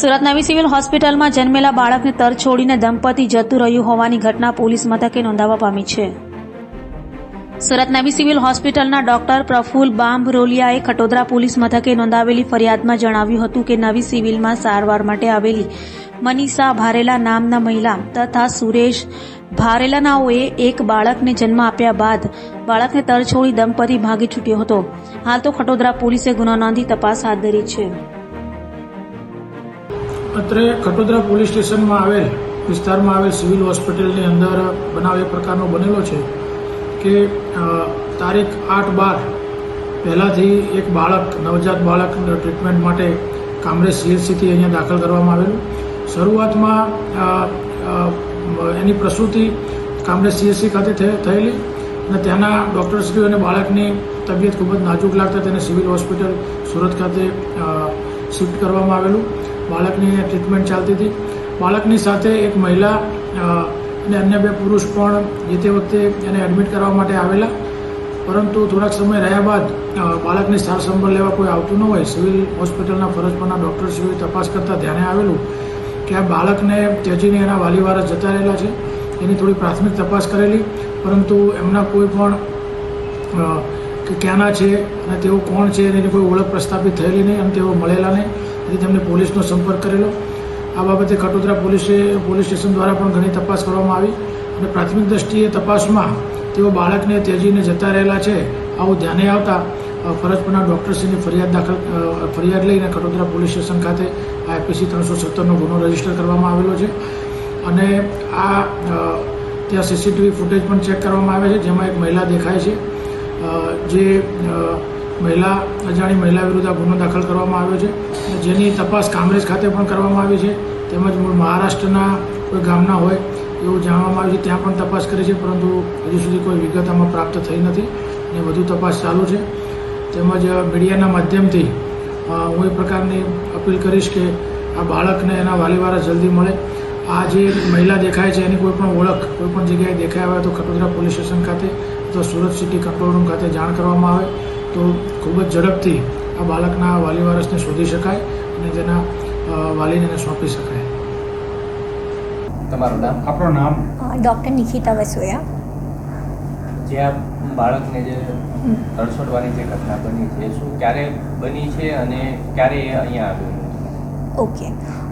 સુરત નવી સિવિલ હોસ્પિટલમાં જન્મેલા બાળકને તર છોડીને દંપતી જતું રહ્યું હોવાની ઘટના પોલીસ મથકે નોંધાવા પામી છે. સુરત નવી સિવિલ હોસ્પિટલના ડોક્ટર પ્રફુલ બાંભરોલિયાએ ખટોદરા પોલીસ મથકે નોંધાવેલી ફરિયાદમાં જણાવ્યું હતું કે નવી સિવિલમાં સારવાર માટે આવેલી મનીષા ભારેલા નામના મહિલા તથા સુરેશ ભારેલાનાઓએ એક બાળકને જન્મ આપ્યા બાદ બાળકને તર છોડી દંપતી ભાગી છૂટ્યો હતો. હાલ તો ખટોદરા પોલીસે ગુનો નોંધી તપાસ હાથ ધરી છે. અત્રે ખટોદરા પોલીસ સ્ટેશનમાં આવેલ વિસ્તારમાં આવેલ સિવિલ હોસ્પિટલની અંદર બનાવ એ પ્રકારનો બનેલો છે કે તારીખ આઠ બાર પહેલાંથી એક બાળક, નવજાત બાળક ટ્રીટમેન્ટ માટે કામરેજ સીએચસીથી અહીંયા દાખલ કરવામાં આવેલું. શરૂઆતમાં એની પ્રસૂતિ કામરેજ સીએચસી ખાતે થયે- થયેલી અને ત્યાંના ડૉક્ટરશ્રીઓ અને બાળકની તબિયત ખૂબ જ નાજુક લાગતા તેને સિવિલ હોસ્પિટલ સુરત ખાતે શિફ્ટ કરવામાં આવેલું. બાળકની ટ્રીટમેન્ટ ચાલતી હતી. બાળકની સાથે એક મહિલા અને અન્ય બે પુરુષ પણ જે તે વખતે એને એડમિટ કરવા માટે આવેલા. પરંતુ થોડાક સમય રહ્યા બાદ બાળકની સાર સંભાળ લેવા કોઈ આવતું ન હોય. સિવિલ હોસ્પિટલના ફરજ પરના ડૉક્ટર સિવિલ તપાસ કરતાં ધ્યાને આવેલું કે આ બાળકને ત્યજીને એના વાલીવારા જતા રહેલા છે. એની થોડી પ્રાથમિક તપાસ કરેલી. પરંતુ એમના કોઈ પણ કે ક્યાંના છે અને તેઓ કોણ છે, એની કોઈ ઓળખ પ્રસ્થાપિત થયેલી નહીં અને તેઓ મળેલા નહીં. તેથી તેમને પોલીસનો સંપર્ક કરેલો. આ બાબતે કટોદરા પોલીસે, પોલીસ સ્ટેશન દ્વારા પણ ઘણી તપાસ કરવામાં આવી અને પ્રાથમિક દ્રષ્ટિએ તપાસમાં તેઓ બાળકને ત્યજીને જતા રહેલા છે આવું ધ્યાને આવતા ફરજ પરના ડૉક્ટરશ્રીની ફરિયાદ દાખલ ફરિયાદ લઈને કટોદરા પોલીસ સ્ટેશન ખાતે આઈપીસી ત્રણસો સત્તરનો ગુનો રજિસ્ટર કરવામાં આવેલો છે. અને આ ત્યાં સીસીટીવી ફૂટેજ પણ ચેક કરવામાં આવે છે, જેમાં એક મહિલા દેખાય છે. જે મહિલા, અજાણી મહિલા વિરુદ્ધ આ ગુનો દાખલ કરવામાં આવ્યો છે જેની તપાસ કામરેજ ખાતે પણ કરવામાં આવી છે. તેમજ મૂળ મહારાષ્ટ્રના કોઈ ગામના હોય એવું જાણવામાં આવ્યું છે, ત્યાં પણ તપાસ કરી છે, પરંતુ હજુ સુધી કોઈ વિગત આમાં પ્રાપ્ત થઈ નથી અને વધુ તપાસ ચાલુ છે. તેમજ મીડિયાના માધ્યમથી હું એ પ્રકારની અપીલ કરીશ કે આ બાળકને એના વાલીવાળા જલ્દી મળે. આ જે મહિલા દેખાય છે, એની કોઈ પણ ઓળખ, કોઈ પણ જગ્યાએ દેખાય હોય તો ખટોદરા પોલીસ સ્ટેશન ખાતે અથવા સુરત સિટી કંટ્રોલ રૂમ ખાતે જાણ કરવામાં આવે. તો ખૂબ જ ઝડપથી આ બાળકના વાલી વારસને શોધી શકાય અને તેના વાલીને એને સોંપી શકાય. તમારું નામ? આપણું નામ? ડૉક્ટર નિકિતા વસોયા. જે આ બાળકને જે તડછોડવાની જે ઘટના બની છે શું ક્યારે બની છે અને ક્યારે એ અહીંયા આવ્યું? ઓકે.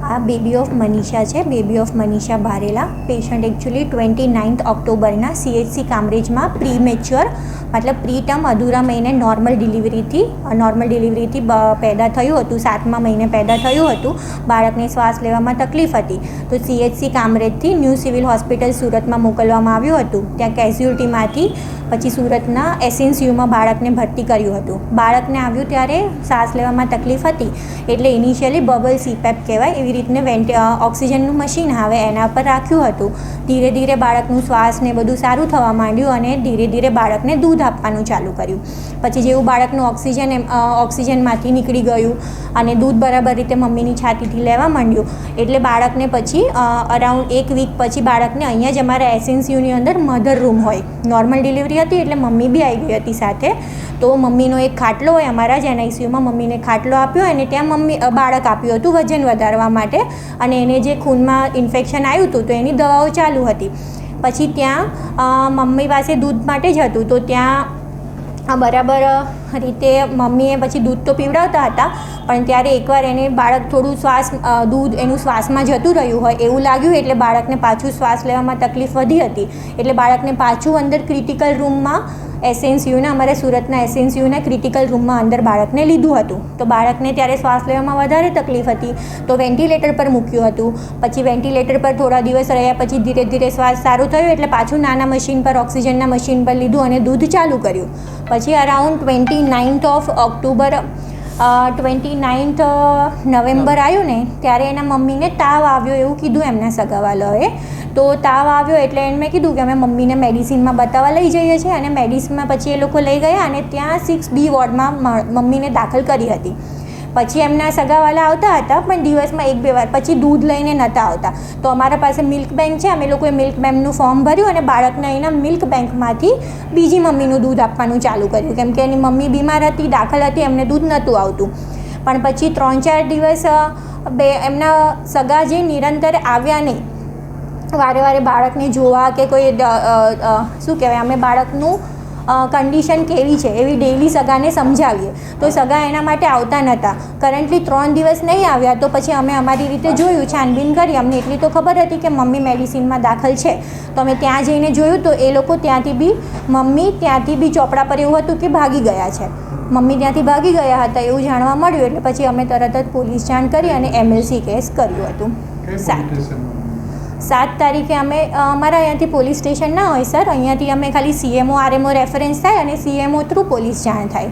આ બેબી ઓફ મનીષા છે. Baby of Manisha ભારેલા patient actually twenty ninth ઓક્ટોબરના સીએચસી કામરેજમાં પ્રી મેચ્યોર મતલબ પ્રી ટર્મ અધૂરા મહિને નોર્મલ ડિલિવરીથી નોર્મલ ડિલિવરીથી પેદા થયું હતું. સાતમા મહિને પેદા થયું હતું. બાળકને શ્વાસ લેવામાં તકલીફ હતી. તો સીએચસી કામરેજથી ન્યૂ સિવિલ હોસ્પિટલ સુરતમાં મોકલવામાં આવ્યું હતું. ત્યાં કેઝ્યુઅલ્ટીમાંથી પછી સુરતના એસએનસીયુમાં બાળકને ભરતી કર્યું હતું. બાળકને આવ્યું ત્યારે શ્વાસ લેવામાં તકલીફ હતી. એટલે ઇનિશિયલી બબલ સીપેપ કહેવાય, એવી રીતને વેન્ટ ઓક્સિજનનું મશીન આવે એના પર રાખ્યું હતું. ધીરે ધીરે બાળકનું શ્વાસ ને બધું સારું થવા માંડ્યું અને ધીરે ધીરે બાળકને દૂધ આપવાનું ચાલુ કર્યું. પછી જેવું બાળકનું ઓક્સિજન ઓક્સિજનમાંથી નીકળી ગયું અને દૂધ બરાબર રીતે મમ્મીની છાતીથી લેવા માંડ્યું, એટલે બાળકને પછી અરાઉન્ડ એક વીક પછી બાળકને અહીંયા જ અમારા એસએનસીયુની અંદર મધર રૂમ હોય. નોર્મલ ડિલિવરી હતી એટલે મમ્મી બી આવી ગઈ હતી સાથે. તો મમ્મીનો એક ખાટલો હોય અમારા જ એનઆઈસીયુમાં મમ્મીને ખાટલો આપ્યો અને ત્યાં મમ્મી બાળક આપ્યું હતું વજન વધારવા માટે અને એને જે ખૂનમાં ઇન્ફેક્શન આવ્યું હતું, તો એની દવાઓ ચાલુ હતી. પછી ત્યાં મમ્મી પાસે દૂધ માટે જ હતું. તો ત્યાં બરાબર રીતે મમ્મીએ પછી દૂધ તો પીવડાવતા હતા, પણ ત્યારે એકવાર એને બાળક થોડું શ્વાસ દૂધ એનું શ્વાસમાં જતું રહ્યું હોય, એવું લાગ્યું એટલે બાળકને પાછું શ્વાસ લેવામાં તકલીફ વધી હતી. એટલે બાળકને પાછું અંદર ક્રિટિકલ રૂમમાં એસએનસીયુના, અમારે સુરતના એસએનસીયુના ક્રિટિકલ રૂમમાં અંદર બાળકને લીધું હતું. તો બાળકને ત્યારે શ્વાસ લેવામાં વધારે તકલીફ હતી. તો વેન્ટિલેટર પર મૂક્યું હતું. પછી વેન્ટિલેટર પર થોડા દિવસ રહ્યા પછી ધીરે ધીરે શ્વાસ સારું થયું એટલે પાછું નાના મશીન પર, ઓક્સિજનના મશીન પર લીધું અને દૂધ ચાલુ કર્યું. પછી around twenty ninth of October twenty ninth November આવ્યું ને, ત્યારે એના મમ્મીને તાવ આવ્યો એવું કીધું એમના સગાવાલાએ તો તાવ આવ્યો એટલે એને મેં કીધું કે અમે મમ્મીને મેડિસિનમાં બતાવવા લઈ જઈએ છીએ અને મેડિસિનમાં પછી એ લોકો લઈ ગયા અને ત્યાં સિક્સ બી વોર્ડમાં મમ્મીને દાખલ કરી હતી. પછી એમના સગાવાલા આવતા હતા, પણ દિવસમાં એક બે વાર. પછી દૂધ લઈને નહોતા આવતા. તો અમારા પાસે મિલ્ક બેંક છે, અમે લોકોએ મિલ્ક બેંકનું ફોર્મ ભર્યું અને બાળકને એના મિલ્ક બેંકમાંથી બીજી મમ્મીનું દૂધ આપવાનું ચાલુ કર્યું. કેમ કે એની મમ્મી બીમાર હતી, દાખલ હતી, એમને દૂધ નહોતું આવતું. પણ પછી ત્રણ ચાર દિવસ બે, એમના સગા જે નિરંતર આવ્યા નહીં, વારે વારે બાળકને જોવા કે કોઈ શું કહેવાય, અમે બાળકનું કન્ડિશન કેવી છે એવી ડેઈલી સગાને સમજાવીએ. તો સગા એના માટે આવતા નહોતા કરન્ટલી ત્રણ દિવસ નહીં આવ્યા તો પછી અમે અમારી રીતે જોયું છાનબીન કરી. અમને એટલી તો ખબર હતી કે મમ્મી મેડિસિનમાં દાખલ છે. તો અમે ત્યાં જઈને જોયું તો એ લોકો ત્યાંથી બી મમ્મી ત્યાંથી બી ચોપડા પર એવું હતું કે ભાગી ગયા છે. મમ્મી ત્યાંથી ભાગી ગયા હતા એવું જાણવા મળ્યું. એટલે પછી અમે તરત જ પોલીસ જાણ કરી અને એમએલસી કેસ કર્યું હતું. સાત સાત તારીખે અમે અમારા અહીંયાથી પોલીસ સ્ટેશન ના હોય સર. અહીંયાથી અમે ખાલી સીએમઓ આરએમઓ રેફરન્સ થાય અને સીએમઓ થ્રુ પોલીસ જાણ થાય.